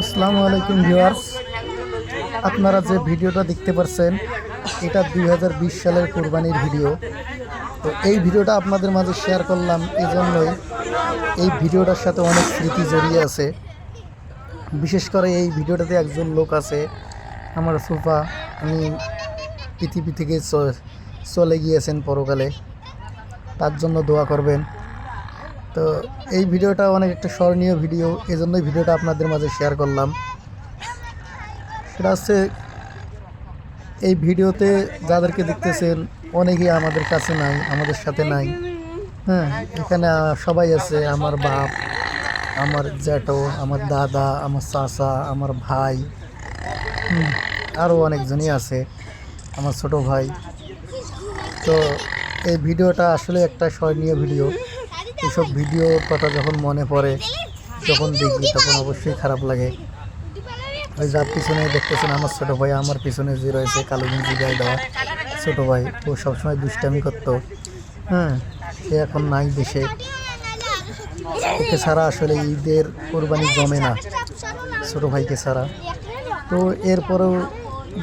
আসসালামু আলাইকুম ভিউয়ার্স। আপনারা যে ভিডিওটা দেখতে পাচ্ছেন এটা দু হাজার বিশ সালের কোরবানির ভিডিও। তো এই ভিডিওটা আপনাদের মাঝে শেয়ার করলাম এই জন্যই এই ভিডিওটার সাথে অনেক স্মৃতি জড়িয়ে আছে। বিশেষ করে এই ভিডিওটাতে একজন লোক আছে, আমার সুফা উনি পৃথিবী থেকে চলে গিয়েছেন পরকালে। তার জন্য দোয়া করবেন। তো এই ভিডিওটা অনেক একটা স্মরণীয় ভিডিও এই জন্যই ভিডিওটা আপনাদের মাঝে শেয়ার করলাম। সেটা হচ্ছে, এই ভিডিওতে যাদেরকে দেখতেছেন, অনেকেই আমাদের কাছে নাই, আমাদের সাথে নাই। হ্যাঁ এখানে সবাই আছে, আমার বাপ, আমার জ্যাঠো, আমার দাদা, আমার চাচা, আমার ভাই আরও অনেকজনই আছে, আমার ছোট ভাই। তো এই ভিডিওটা আসলে একটা স্মরণীয় ভিডিও। এইসব ভিডিওর কথা যখন মনে পড়ে, যখন দেখি, তখন অবশ্যই খারাপ লাগে। ওই যার পিছনে দেখতেছেন আমার ছোটো ভাই, আমার পিছনে যে রয়েছে কালো গেঞ্জি গায়ে দেওয়া ছোট ভাই, ও সবসময় দুষ্টামি করতো। হ্যাঁ সে এখন নাই দেশে। একে ছাড়া আসলে ঈদের কোরবানি জমে না, ছোটো ভাইকে ছাড়া। তো এরপরেও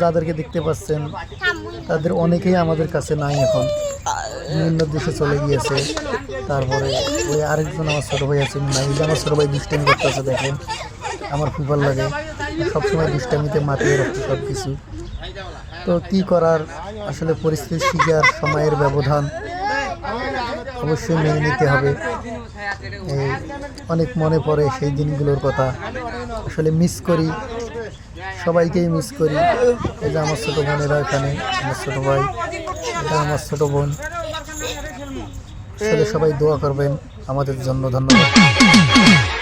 যাদেরকে দেখতে পাচ্ছেন, তাদের অনেকেই আমাদের কাছে নাই এখন। বিভিন্ন দেশে চলে গিয়েছে। তারপরে ওই আরেকজন আমার ছোটো ভাই আছে নাই যে আমার ছোটো ভাই দুষ্টামি করতেছে, দেখেন। আমার খুব ভালো লাগে। সবসময় দুষ্টামিতে মাতিয়ে রাখতে সব কিছু তো কী করার? আসলে পরিস্থিতি শিকার, সময়ের ব্যবধান অবশ্যই মেনে নিতে হবে। অনেক মনে পড়ে সেই দিনগুলোর কথা। আসলে মিস করি। সবাইকেই মিস করি। এই যে আমার ছোটো বোনেরা এখানে, আমার ছোটো ভাই, এটা আমার ছোটো বোন। সবাই দোয়া করবেন। আমাদের জন্য ধন্যবাদ।